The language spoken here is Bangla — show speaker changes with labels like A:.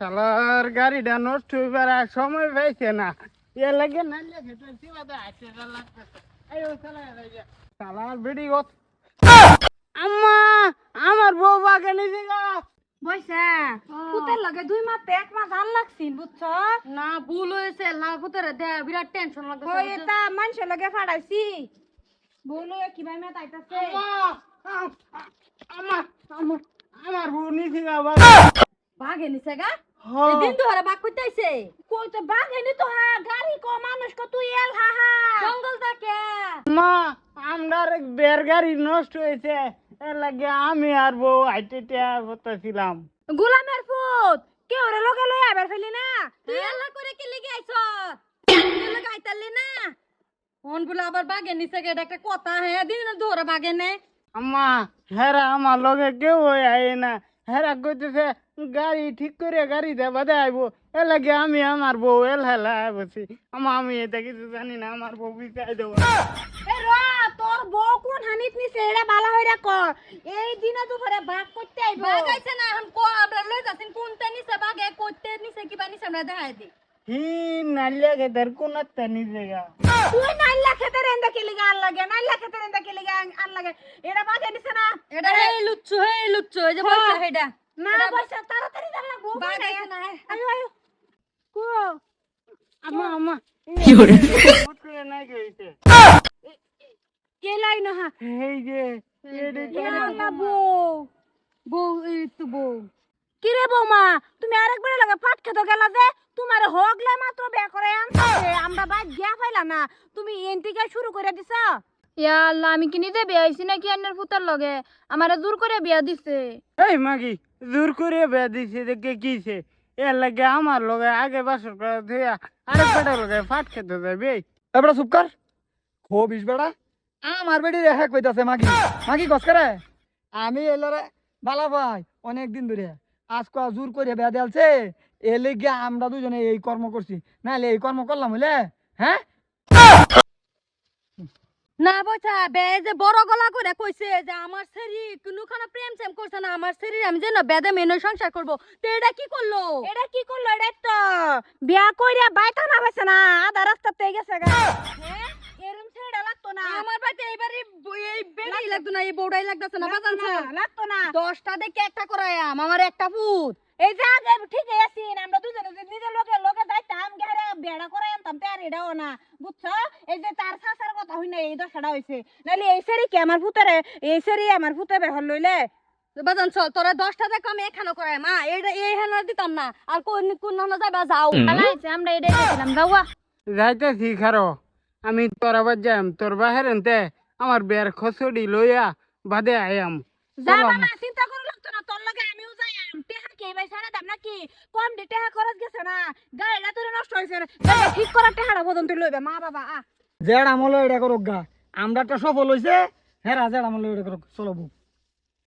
A: শালার গাড়িটা নষ্ট হইবার আর সময় পাইছে না। এ লাগে না লাগে তো লাগতেছে। এই ও শালার বিড়ি গত আম্মা আমার বউ বাগে নিছে গা।
B: বইসা পুতের লগে দুই মাস এক মাস আন লাগছিন বুঝছ?
C: না ভুল হয়েছে। লাভ পুতরে দে বিরাট টেনশন
B: ওই এটা মানুষের লগে ফাড়াইছি। বলো কীভাবে মেয়ে তাইতাছে
A: আমার আমার আমার বউ নিছে গা
C: ভাগে নিছে গা?
A: হ্যাঁ।
C: দিন তো হারে বাক করতে আইছে
B: কই তো বাঘেনি তো গাড়ি কো মানুষ কো তুই এল হা হা
C: জঙ্গল থাকে।
A: মা আমার বের গাড়ি নষ্ট হয়েছে এর লাগে আমি আর বউ
B: গোলামের ফুট কেউ রে লগে লই আবার ফেলি না?
C: তুই আল্লাহ করে কি লেগে আইছ? তুই লাগা আইতালি না? ফোন বলে আবার বাগে একটা কথা হ্যাঁ দিন ধরে বাগে নে।
A: আম্মা হেরা আমার লগে কেউ হয়ে আয় না। হেরা কইতেছে গাড়ি ঠিক করে গাড়ি দেবা দেয় আইবো। এ লাগে আমি আমার বউ এল হেলা বসি আমার আমি এটা কিছু জানি না আমার বউ বিচাই দেবো।
B: এ র তোর বউ কোন হানিত নিছে? এটা বালা হইরা কর এই দিনে দুপুরে ভাগ করতে আইবো।
C: বাগ আইছে না এখন কো আমরা লই যাচ্ছেন কোনটা নিছে ভাগ এ করতে নিছে কিবা নিছে আমরা দেখাই দি
A: হি নালিয়া কে দর কোন তানি
B: তুই নাইলা খেতে রেন্দা কি লিগা আন লাগে নাইলা খেতে রেন্দা কি লিগা আন লাগে এটা বাগে নিছে না
C: এটা হেই লুচ্চু হেই লুচ্চু এই যে বলছে হেডা
B: না বসে তাড়াতাড়ি দাম লাগবো
C: বাগ না
B: আয়ো আয়ো কো
A: আমা আমা কি করে ফুট করে নাই কইছে
B: কে না
A: এই যে
B: ইয়া বউ
C: বউ এই তো বউ
B: কি রে বৌমা তুমি আরেকবার লাগে ফাট খেতে গেলা যে তোমার হগলে মাত্র বে করে আনছে। আমরা বাদ গিয়া পাইলা না তুমি এনটিকে শুরু করে দিছা।
C: ইয়া আল্লাহ আমি কি নিজে বিয়া হইছি নাকি আন্নার পুতার লগে? আমারে জোর করে বিয়া দিছে।
A: এই মাগি জোর করে বিয়া দিছে দেখে কিছে এর লাগে আমার লগে আগে বাসর করে ধুয়া আরেক বেটার লগে ফাট খেতে যাবে।
D: এবারে চুপ কর। খো বিশ বেড়া আমার বেড়ি রেখা কইতাছে মাগি। মাগি গছ করে? আমি এলারে বালা ভাই অনেক দিন ধরে। আজকে জোর করে বেয়া দেলছে এলে গিয়ে আমরা দুজনে এই কর্ম করছি। নাহলে এই কর্ম করলাম হইলে? হ্যাঁ?
C: না বছা বে যে বড় গলা করে কইছে যে আমার শরীর কোনখানে প্রেম সেম করছে না আমার শরীর আমি যেন বেদে মেনে সংসার করব। তো এটা কি করল?
B: এটা কি করল? এটা তো বিয়া কইরা বাইতা না বেছে না আধা রাস্তাতে গেছে গা হ্যাঁ এরম ছেড়ে লাগতো না
C: আমার বাড়িতে এইবারে ব- এই বেড়াই লাগতো না এই বউটাই লাগতেছে না বাজান
B: না লাগতো না।
C: দশটা দেখে একটা করায়াম আমার একটা পুত।
B: এই যে আগে ঠিক আছে আমরা দুজনে যে নিজের লোকে লোকে যাইতাম গেরে বেড়া করে আনতাম তার এটাও না। বুঝছ? এই যে তার শাসার কথা হই না এই দশাটা হইছে। নাহলে এই সেরি কি আমার পুতারে এই সেরি আমার পুতে বেহল লইলে?
C: বাজান চল তোরা দশটা দেখো আমি এখানে করাই মা এইটা এই হেনা দিতাম না। আর কোন কোন হানা যাবা যাও। আমরা এটাই দিলাম যাওয়া
A: যাইতেছি খারো। আমি তোর আবার যাম তোর বাহের এনতে আমার বের খসড়ি লইয়া বাদে আয়াম
B: যা মামা চিন্তা করে লাগতো না তোর লগে আমিও যাইম টেহা কে ভাই সারা দাম নাকি? কম দে টেহা খরচ গেছে না। গাড়িটা তোর নষ্ট হইছে গাড়ি ঠিক করা টেহাটা তুই লইবে। মা বাবা আ।
D: জেড আমল এটা করুক গা। আমরা তো সফল হইছে হেরা জেড আমল এটা করুক। চলো বউ।